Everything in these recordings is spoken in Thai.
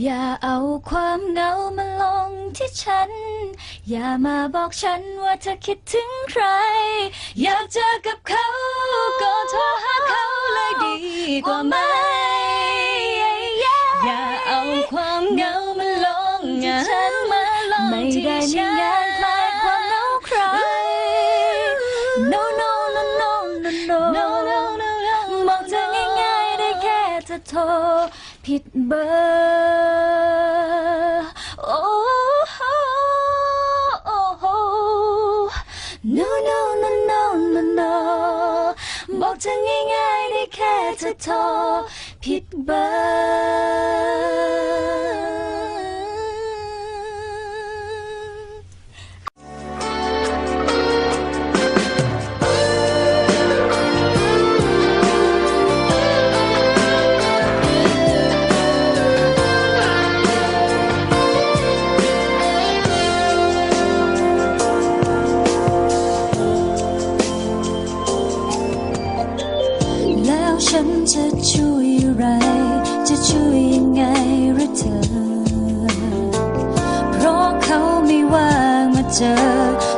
อย่าเอาความเหงามาลงที่ฉัน อย่ามาบอกฉันว่าเธอคิดถึงใคร อยากเจอกับเขา ก็โทรหาเขาเลยดีกว่าไหม อย่าเอาความเหงามาลงที่ฉันมาลงที่ฉันไม่ได้มีงานคลายความเหงาใคร no no no no no no no มองเธอง่ายๆได้แค่เธอโทร ผิดเบอร์โอ้โหโอ้โห no no no no no no บอกเธอง่ายๆได้แค่จะโทรผิดเบอร์ อ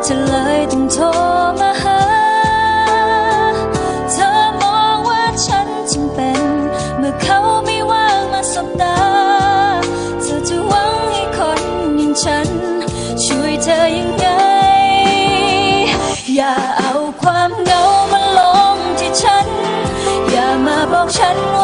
เธอเลยต้องโทรมาหา เธอมองว่าฉันจำเป็น เมื่อเขาไม่ว่างมาสบตา เธอจะหวังให้คนอย่างฉัน ช่วยเธอยังไง อย่าเอาความเหงามาลงที่ฉัน อย่ามาบอกฉันว่า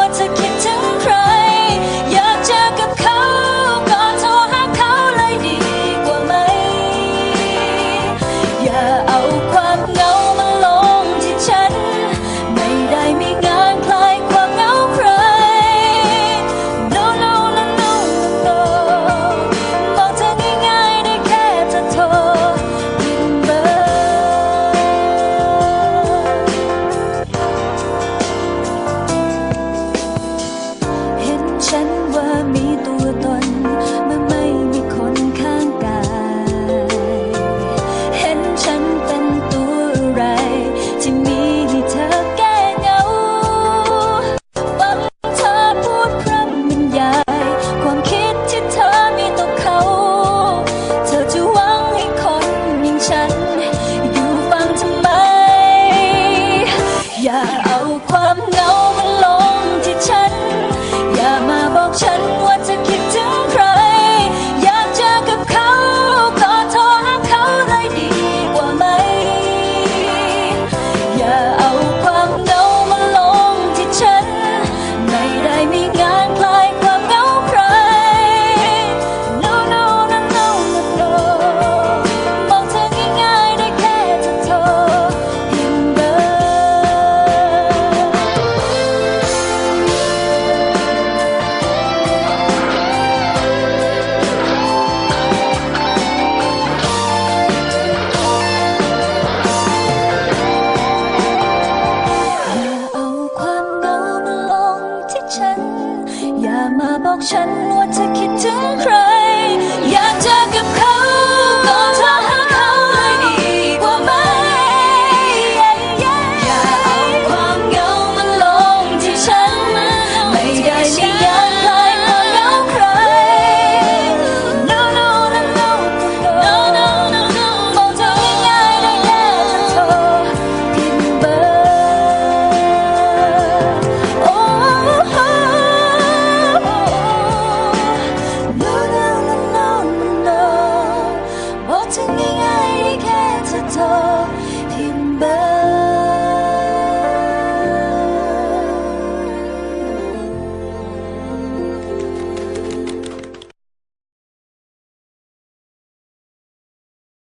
ฉันว่าเธอคิดถึงใคร ฉันง่ายๆได้แค่จะโทรพิมพ์เบอร์